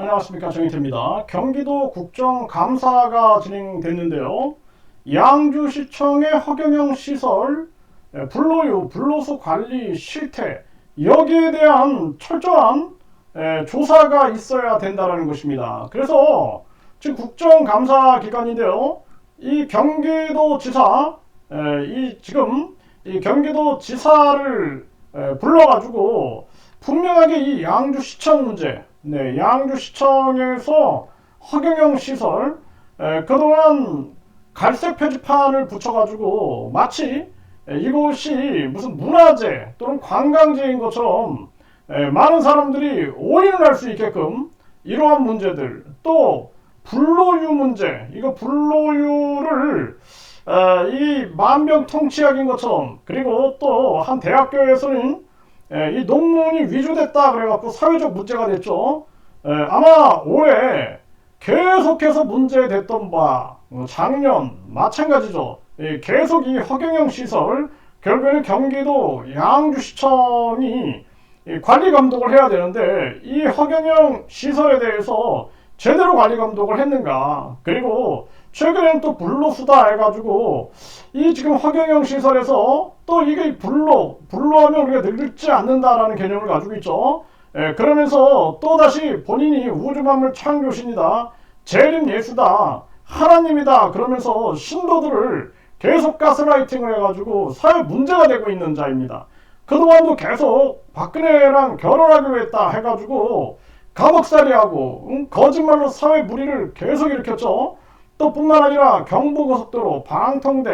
안녕하십니까 정희태입니다. 경기도 국정감사가 진행됐는데요. 양주시청의 허경영 시설 에, 불로유, 불로소 관리 실태 여기에 대한 철저한 에, 조사가 있어야 된다는 것입니다. 그래서 지금 국정감사 기간인데요. 이 경기도지사 에, 이 지금 이 경기도 지사를 에, 불러가지고 분명하게 이 양주시청 문제, 네, 양주시청에서 허경영 시설 에, 그동안 갈색 표지판을 붙여가지고 마치 에, 이곳이 무슨 문화재 또는 관광지인 것처럼 에, 많은 사람들이 오인을 할 수 있게끔 이러한 문제들 또 불로유 문제 이거 불로유를 에, 이 만병통치약인 것처럼 그리고 또 한 대학교에서는 에, 이 논문이 위조됐다 그래갖고 사회적 문제가 됐죠. 에, 아마 올해 계속해서 문제됐던 바 어, 작년 마찬가지죠. 예, 계속 이 허경영 시설 결국에는 경기도 양주시청이 이 관리 감독을 해야 되는데 이 허경영 시설에 대해서 제대로 관리 감독을 했는가 그리고 최근에는 또 불로수다 해가지고 이 지금 허경영 시설에서 또 이게 불로 불로하면 우리가 늙지 않는다라는 개념을 가지고 있죠. 예, 그러면서 또 다시 본인이 우주 만물 창조신이다. 재림 예수다. 하나님이다. 그러면서 신도들을 계속 가스라이팅을 해가지고 사회 문제가 되고 있는 자입니다. 그동안도 계속 박근혜랑 결혼하기로 했다 해가지고 감옥살이하고 응? 거짓말로 사회 무리를 계속 일으켰죠. 또 뿐만 아니라 경부고속도로 방통대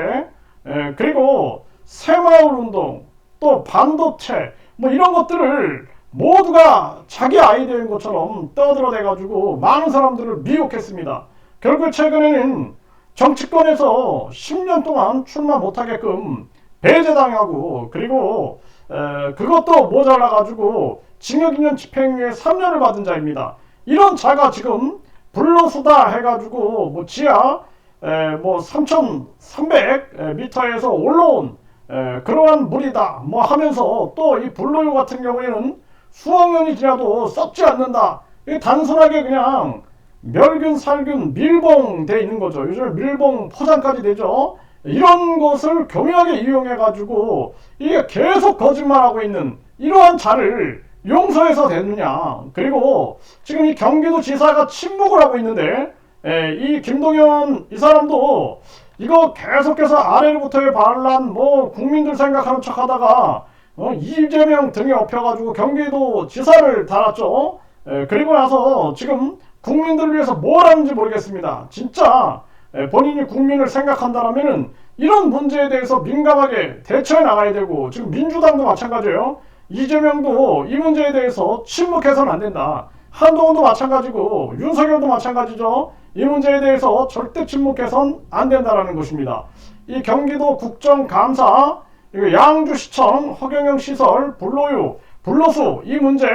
에, 그리고 새마을 운동 또 반도체 뭐 이런 것들을 모두가 자기 아이디어인 것처럼 떠들어대 가지고 많은 사람들을 미혹했습니다. 결국 최근에는 정치권에서 10년 동안 출마 못하게끔 배제당하고 그리고 에, 그것도 모자라 가지고 징역 2년 집행유예 3년을 받은 자입니다. 이런 자가 지금 불로수다 해가지고 뭐 지하 에, 뭐 3,300m에서 올라온 에, 그러한 물이다 뭐 하면서 또 이 불로유 같은 경우에는 수억 년이 지나도 썩지 않는다. 이게 단순하게 그냥 멸균, 살균, 밀봉 돼 있는 거죠. 요즘 밀봉 포장까지 되죠. 이런 것을 교묘하게 이용해가지고 이게 계속 거짓말하고 있는 이러한 자를 용서해서 되느냐. 그리고 지금 이 경기도 지사가 침묵을 하고 있는데 에, 이 김동연 이 사람도 이거 계속해서 아래로부터의 반란 뭐 국민들 생각하는 척 하다가 어, 이재명 등에 업혀가지고 경기도 지사를 달았죠. 에, 그리고 나서 지금 국민들을 위해서 뭘 하는지 모르겠습니다. 진짜 에, 본인이 국민을 생각한다라면은 이런 문제에 대해서 민감하게 대처해 나가야 되고 지금 민주당도 마찬가지예요. 이재명도 이 문제에 대해서 침묵해서는 안 된다. 한동훈도 마찬가지고 윤석열도 마찬가지죠. 이 문제에 대해서 절대 침묵해선 안 된다라는 것입니다. 이 경기도 국정감사 양주시청 허경영 시설 불로유 불로수 이 문제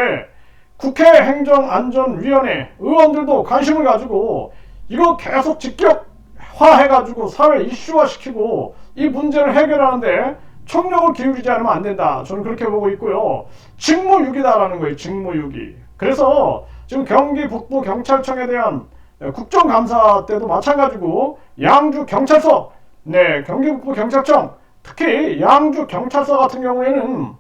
국회 행정안전위원회 의원들도 관심을 가지고 이거 계속 직격화해가지고 사회 이슈화시키고 이 문제를 해결하는데 총력을 기울이지 않으면 안 된다. 저는 그렇게 보고 있고요. 직무유기다라는 거예요. 직무유기. 그래서 지금 경기 북부 경찰청에 대한 국정감사 때도 마찬가지고 양주 경찰서, 네 경기 북부 경찰청 특히 양주 경찰서 같은 경우에는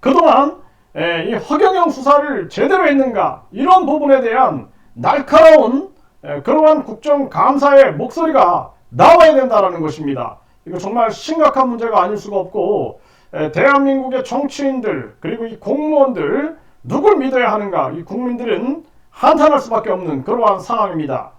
그동안 에, 이 허경영 수사를 제대로 했는가 이런 부분에 대한 날카로운 에, 그러한 국정감사의 목소리가 나와야 된다라는 것입니다. 이거 정말 심각한 문제가 아닐 수가 없고 에, 대한민국의 정치인들 그리고 이 공무원들 누굴 믿어야 하는가 이 국민들은 한탄할 수밖에 없는 그러한 상황입니다.